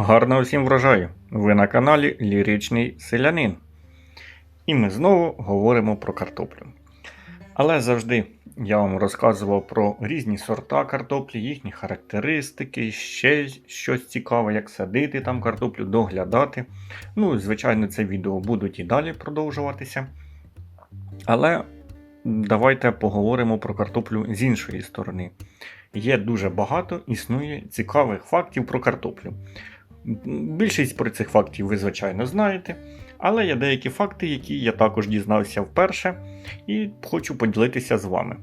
Гарного всім врожаю! Ви на каналі Ліричний Селянин. І ми знову говоримо про картоплю. Але завжди я вам розказував про різні сорта картоплі, їхні характеристики, ще щось цікаве, як садити там картоплю, доглядати. Ну, звичайно, це відео будуть і далі продовжуватися. Але давайте поговоримо про картоплю з іншої сторони. Є дуже багато існує цікавих фактів про картоплю. Більшість про цих фактів ви, звичайно, знаєте, але є деякі факти, які я також дізнався вперше, і хочу поділитися з вами.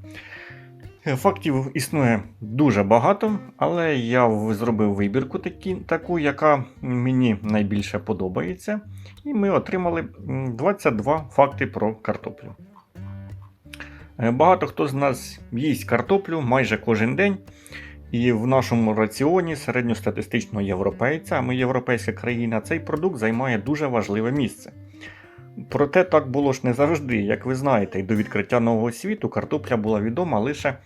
Фактів існує дуже багато, але я зробив вибірку такі, таку, яка мені найбільше подобається. І ми отримали 22 факти про картоплю. Е, Багато хто з нас їсть картоплю майже кожен день. І в нашому раціоні середньостатистичного європейця, а ми європейська країна, цей продукт займає дуже важливе місце. Проте так було ж не завжди, як ви знаєте, і до відкриття нового світу картопля була відома лише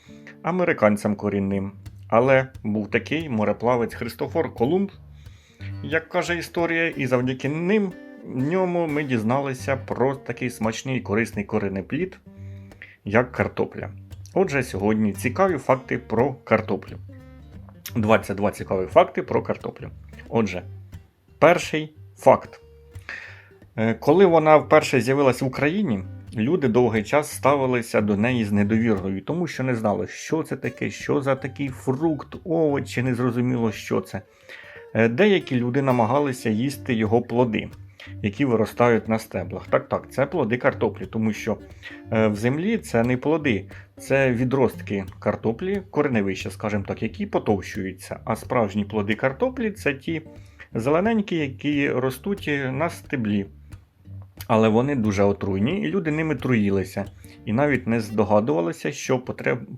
американцям корінним. Але був такий мореплавець Христофор Колумб, як каже історія, і завдяки ним ньому ми дізналися про такий смачний і корисний коренеплід, як картопля. Отже, сьогодні цікаві факти про картоплю. 22 цікаві факти про картоплю. Отже, перший факт. Е, Коли вона вперше з'явилась в Україні, люди довгий час ставилися до неї з недовірою, тому що не знали, що це таке, що за такий фрукт, овоч, чи не зрозуміло, що це. Е, Деякі люди намагалися їсти його плоди, які виростають на стеблах. Так, так, це плоди картоплі, тому що е, в землі це не плоди, це відростки картоплі, кореневища, скажімо так, які потовщуються. А справжні плоди картоплі це ті зелененькі, які ростуть на стеблі. Але вони дуже отруйні, і люди ними труїлися. І навіть не здогадувалися, що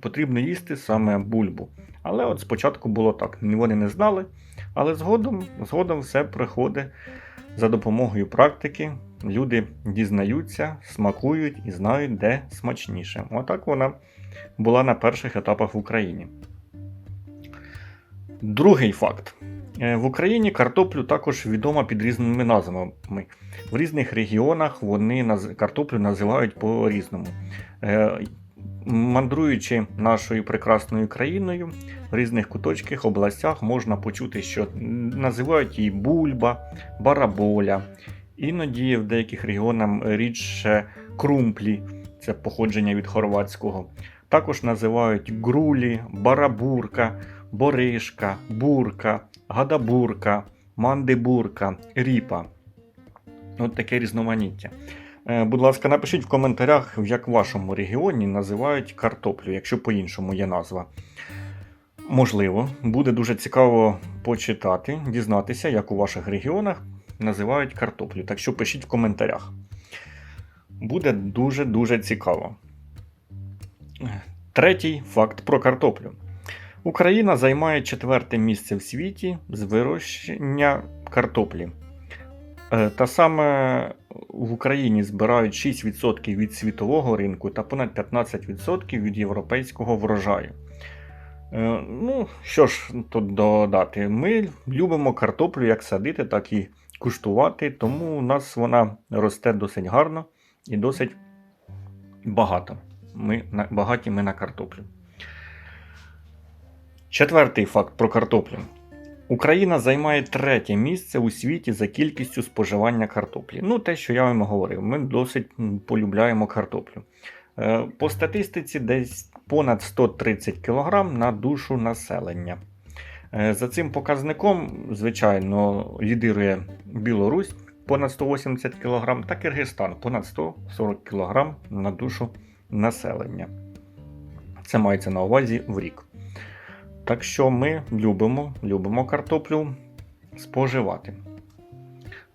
потрібно їсти саме бульбу. Але от спочатку було так, вони не знали. Але згодом, згодом все приходить за допомогою практики. Люди дізнаються, смакують і знають, де смачніше. Отак вона була на перших етапах в Україні. Другий факт. Е, В Україні картоплю також відома під різними назвами. В різних регіонах вони картоплю називають по-різному. Мандруючи нашою прекрасною країною, в різних куточках, областях можна почути, що називають її бульба, бараболя. Іноді в деяких регіонах рідше крумплі, це походження від хорватського. Також називають грулі, барабурка, боришка, бурка, гадабурка, мандибурка, ріпа. От таке різноманіття. Е, Будь ласка, напишіть в коментарях, як в вашому регіоні називають картоплю, якщо по-іншому є назва. Можливо, буде дуже цікаво почитати, дізнатися, як у ваших регіонах називають картоплю. Так що пишіть в коментарях. Буде дуже-дуже цікаво. Третій факт про картоплю. Україна займає четверте місце в світі з вирощення картоплі. Е, Та саме в Україні збирають 6% від світового ринку та понад 15% від європейського врожаю. Е, Ну, що ж тут додати? Ми любимо картоплю як садити, так і куштувати, тому у нас вона росте досить гарно і досить багато. Ми багаті ми на картоплю. Четвертий факт про картоплю. Україна займає третє місце у світі за кількістю споживання картоплі. Ну, те, що я вам говорив, ми досить полюбляємо картоплю. Е, По статистиці десь понад 130 кг на душу населення. Е, За цим показником, звичайно, лідирує Білорусь понад 180 кг та Киргизстан понад 140 кг на душу населення. Це мається на увазі в рік. Так що ми любимо, любимо картоплю споживати.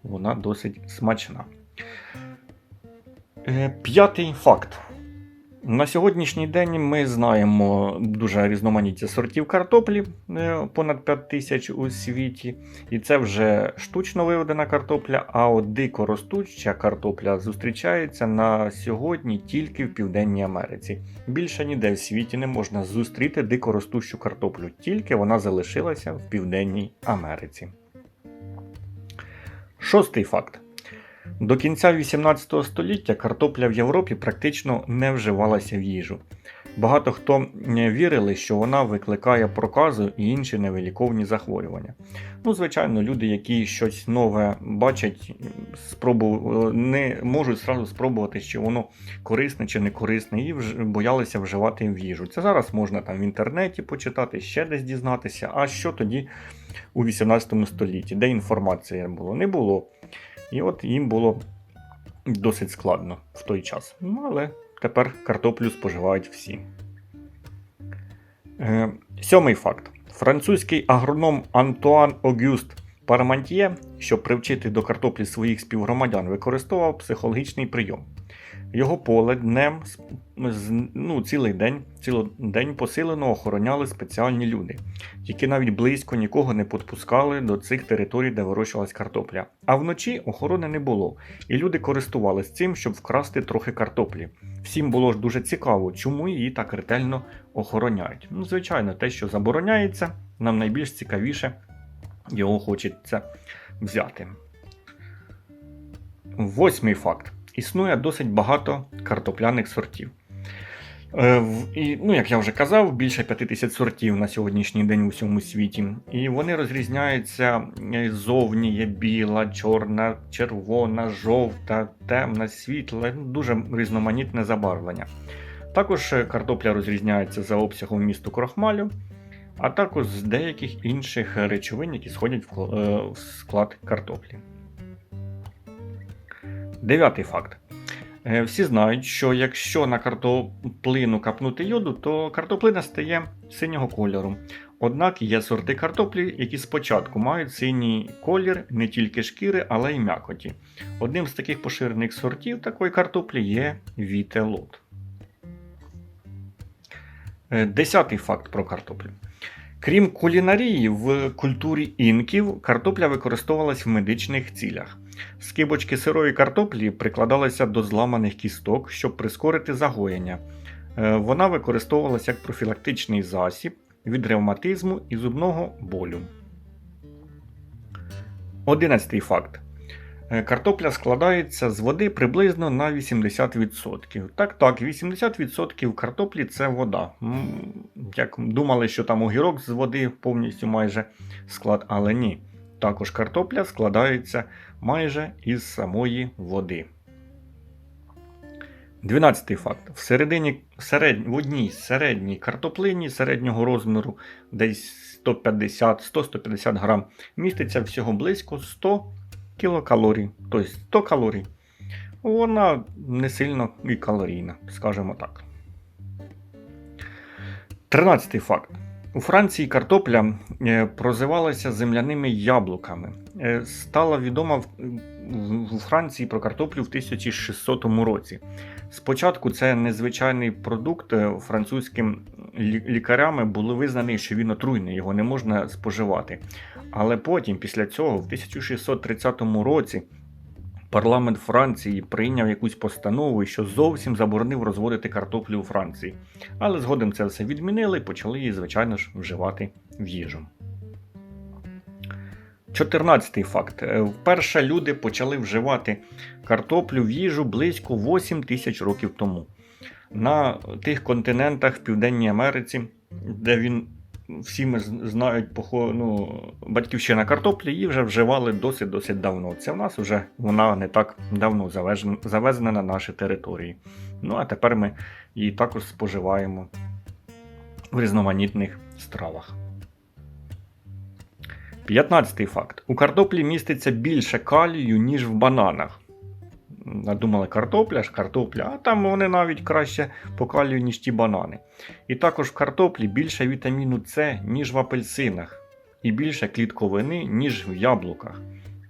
Вона досить смачна. Е, П'ятий факт. На сьогоднішній день ми знаємо дуже різноманіття сортів картоплі, е, понад 5 тисяч у світі. І це вже штучно виведена картопля, а от дико ростуча картопля зустрічається на сьогодні тільки в Південній Америці. Більше ніде в світі не можна зустріти дикоростущу картоплю, тільки вона залишилася в Південній Америці. Шостий факт. До кінця 18 століття картопля в Європі практично не вживалася в їжу. Багато хто вірили, що вона викликає проказу і інші невиліковні захворювання. Ну, звичайно, люди, які щось нове бачать, спробу... не можуть зразу спробувати, чи воно корисне чи не корисне, і боялися вживати в їжу. Це зараз можна там в інтернеті почитати, ще десь дізнатися. А що тоді у 18 столітті, де інформація була? Не було. І от їм було досить складно в той час. Ну, але тепер картоплю споживають всі. Е, сьомий факт. Французький агроном Антуан Огюст Парамантьє, щоб привчити до картоплі своїх співгромадян, використовував психологічний прийом. Його поле днем ну, цілий день, цілий день посилено охороняли спеціальні люди, які навіть близько нікого не підпускали до цих територій, де вирощувалась картопля. А вночі охорони не було, і люди користувалися цим, щоб вкрасти трохи картоплі. Всім було ж дуже цікаво, чому її так ретельно охороняють. Ну, звичайно, те, що забороняється, нам найбільш цікавіше його хочеться взяти. Восьмий факт. Існує досить багато картопляних сортів. Е, І, ну, як я вже казав, більше 50 сортів на сьогоднішній день у всьому світі. І вони розрізняються е, зовні є біла, чорна, червона, жовта, темна, світла, дуже різноманітне забарвлення. Також е, картопля розрізняється за обсягом місту крохмалю, а також з деяких інших речовин, які сходять в склад картоплі. Дев'ятий факт. Е, Всі знають, що якщо на картоплину капнути йоду, то картоплина стає синього кольору. Однак є сорти картоплі, які спочатку мають синій колір не тільки шкіри, але й м'якоті. Одним з таких поширених сортів такої картоплі є вітелот. Е, Десятий факт про картоплю. Крім кулінарії, в культурі інків картопля використовувалась в медичних цілях. Скибочки сирої картоплі прикладалися до зламаних кісток, щоб прискорити загоєння. Е, Вона використовувалася як профілактичний засіб від ревматизму і зубного болю. Одинадцятий факт. Е, Картопля складається з води приблизно на 80%. Так, так, 80% картоплі це вода. Як думали, що там огірок з води повністю майже склад, але ні. Також картопля складається майже із самої води. 12 факт. Всередині, серед, в одній середній картоплині середнього розміру, десь 150-100-150 грам, міститься всього близько 100 кілокалорій, тобто 100 калорій. Вона не сильно і калорійна, скажімо так. 13 факт. У Франції картопля е, прозивалася земляними яблуками. Е, Стала відома у Франції про картоплю в 1600 році. Спочатку це незвичайний продукт е, французьким лі- лікарями було визнаний, що він отруйний, його не можна споживати. Але потім, після цього, в 1630 році, парламент Франції прийняв якусь постанову, що зовсім заборонив розводити картоплю у Франції. Але згодом це все відмінили і почали її, звичайно ж, вживати в їжу. 14 факт. Е, Вперше люди почали вживати картоплю в їжу близько 8 тисяч років тому. На тих континентах в Південній Америці, де він всі ми знають ну, батьківщина картоплі, її вже вживали досить-досить давно. Це в нас вже вона не так давно завезена на наші території. Ну а тепер ми її також споживаємо в різноманітних стравах. 15 факт. У картоплі міститься більше калію, ніж в бананах. Надумали картопля ж картопля, а там вони навіть краще по калію, ніж ті банани. І також в картоплі більше вітаміну С, ніж в апельсинах, і більше клітковини, ніж в яблуках.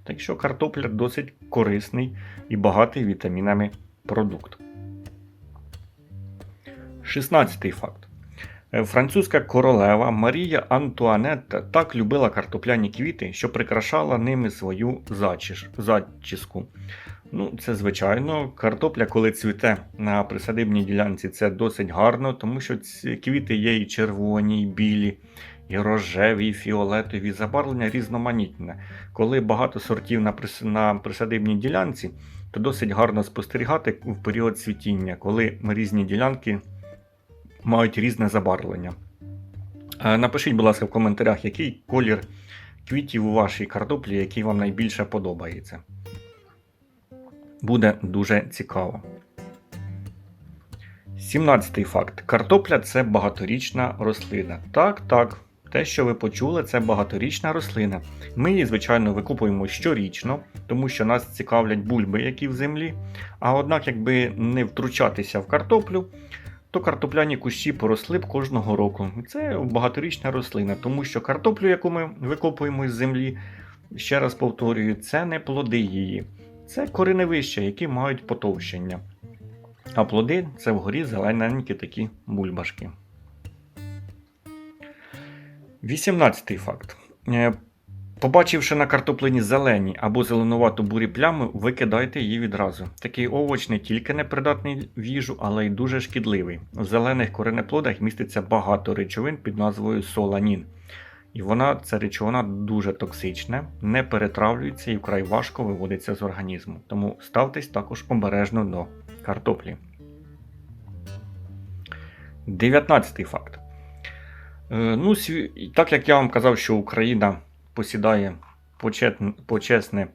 Так що картопля досить корисний і багатий вітамінами продукт. 16 факт. Е, Французька королева Марія Антуанетта так любила картопляні квіти, що прикрашала ними свою зачіш, зачіску. Ну, це звичайно, картопля, коли цвіте на присадибній ділянці, це досить гарно, тому що ці квіти є і червоні, і білі, і рожеві, і фіолетові забарвлення різноманітне. Коли багато сортів на, прис... на присадибній ділянці, то досить гарно спостерігати в період цвітіння, коли різні ділянки мають різне забарвлення. Е, Напишіть, будь ласка, в коментарях, який колір квітів у вашій картоплі, який вам найбільше подобається. Буде дуже цікаво. 17 факт. Картопля це багаторічна рослина. Так, так. Те, що ви почули, це багаторічна рослина. Ми її, звичайно, викупуємо щорічно, тому що нас цікавлять бульби, які в землі. А однак, якби не втручатися в картоплю, то картопляні кущі поросли б кожного року. Це багаторічна рослина, тому що картоплю, яку ми викопуємо із землі, ще раз повторюю, це не плоди її, це кореневища, які мають потовщення. А плоди це вгорі зелененькі такі бульбашки. 18 факт. Е, Побачивши на картоплині зелені або зеленувато бурі плями, викидайте її відразу. Такий овоч не тільки непридатний в їжу, але й дуже шкідливий. В зелених коренеплодах міститься багато речовин під назвою соланін. І вона, ця речовина дуже токсична, не перетравлюється і вкрай важко виводиться з організму. Тому ставтесь також обережно до картоплі. 19 факт. Е, Ну, так як я вам казав, що Україна посідає почесне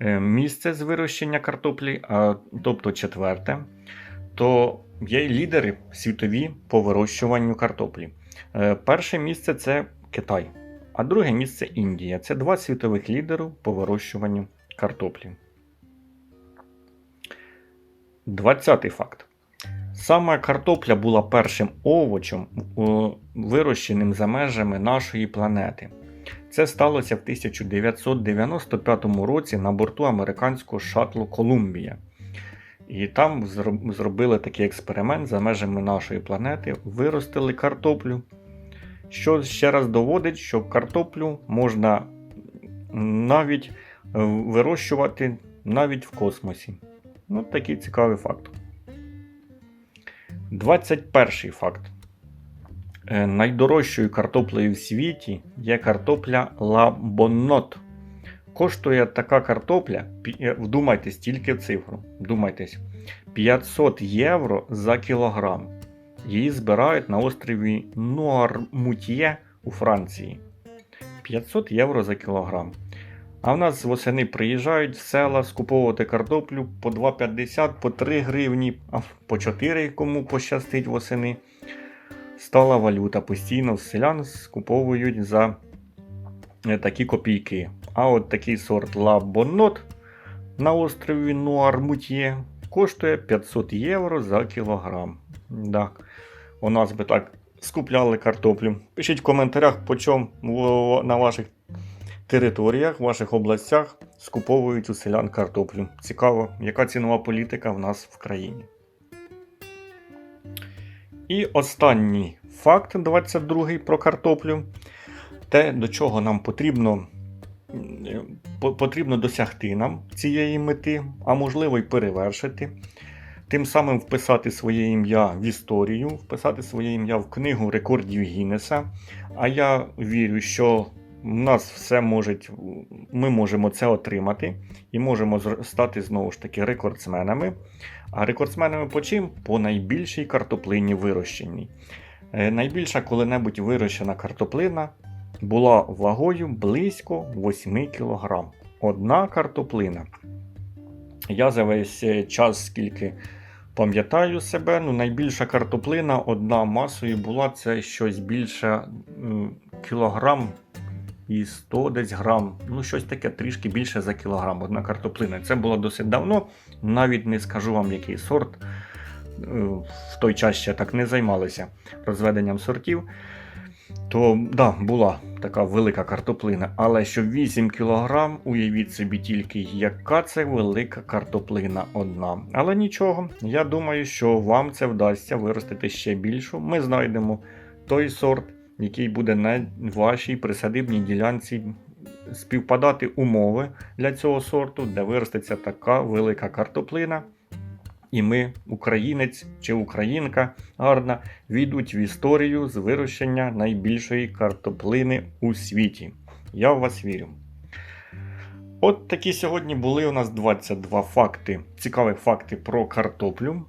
е, місце з вирощення картоплі, а, тобто четверте, то є лідери світові по вирощуванню картоплі. Е, Перше місце це Китай, а друге місце Індія. Це два світових лідери по вирощуванню картоплі. 20 факт. Саме картопля була першим овочем, вирощеним за межами нашої планети. Це сталося в 1995 році на борту американського шатлу Колумбія. І там зробили такий експеримент за межами нашої планети, виростили картоплю. Що ще раз доводить, що картоплю можна навіть е, вирощувати навіть в космосі. Ну, такий цікавий факт. 21 факт. Е, Найдорожчою картоплею в світі є картопля Лабонот. Коштує така картопля, е, вдумайтесь тільки в цифру. Вдумайтесь, 500 євро за кілограм. Її збирають на острові Нуармутьє у Франції. 500 євро за кілограм. А в нас восени приїжджають в села скуповувати картоплю по 2,50, по 3 гривні, а по 4 кому пощастить восени. Стала валюта. Постійно з селян скуповують за е, такі копійки. А от такий сорт Лабонот на острові Нуармутьє коштує 500 євро за кілограм. Так. У нас би так скупляли картоплю. Пишіть в коментарях, по чому на ваших територіях, в ваших областях скуповують у селян картоплю. Цікаво, яка цінова політика в нас в країні. І останній факт 22 про картоплю. Те, до чого нам потрібно, потрібно досягти нам цієї мети, а можливо й перевершити. Тим самим вписати своє ім'я в історію, вписати своє ім'я в книгу рекордів Гіннеса. А я вірю, що в нас все може, ми можемо це отримати і можемо стати знову ж таки рекордсменами. А рекордсменами по чим? По найбільшій картоплині вирощеній. Е, Найбільша коли-небудь вирощена картоплина була вагою близько 8 кг. Одна картоплина. Я за весь е, час, скільки пам'ятаю себе, ну, найбільша картоплина одна масою була це щось більше кілограм і 100 десь грам. Ну, щось таке трішки більше за кілограм. Одна картоплина. Це було досить давно. Навіть не скажу вам, який сорт. Е, В той час ще так не займалися розведенням сортів. То да, була така велика картоплина. Але що 8 кг, уявіть собі тільки, яка це велика картоплина одна. Але нічого, я думаю, що вам це вдасться виростити ще більшу. Ми знайдемо той сорт, який буде на вашій присадибній ділянці співпадати умови для цього сорту, де виростеться така велика картоплина. І ми, українець чи українка гарна, війдуть в історію з вирощення найбільшої картоплини у світі. Я в вас вірю. От такі сьогодні були у нас 22 факти, цікаві факти про картоплю.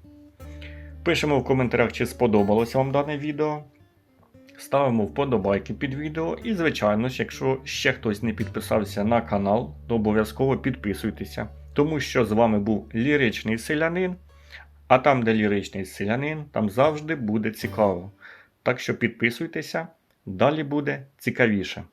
Пишемо в коментарях, чи сподобалося вам дане відео. Ставимо вподобайки під відео. І, звичайно ж, якщо ще хтось не підписався на канал, то обов'язково підписуйтеся. Тому що з вами був ліричний селянин. А там, де ліричний селянин, там завжди буде цікаво. Так що підписуйтеся, далі буде цікавіше.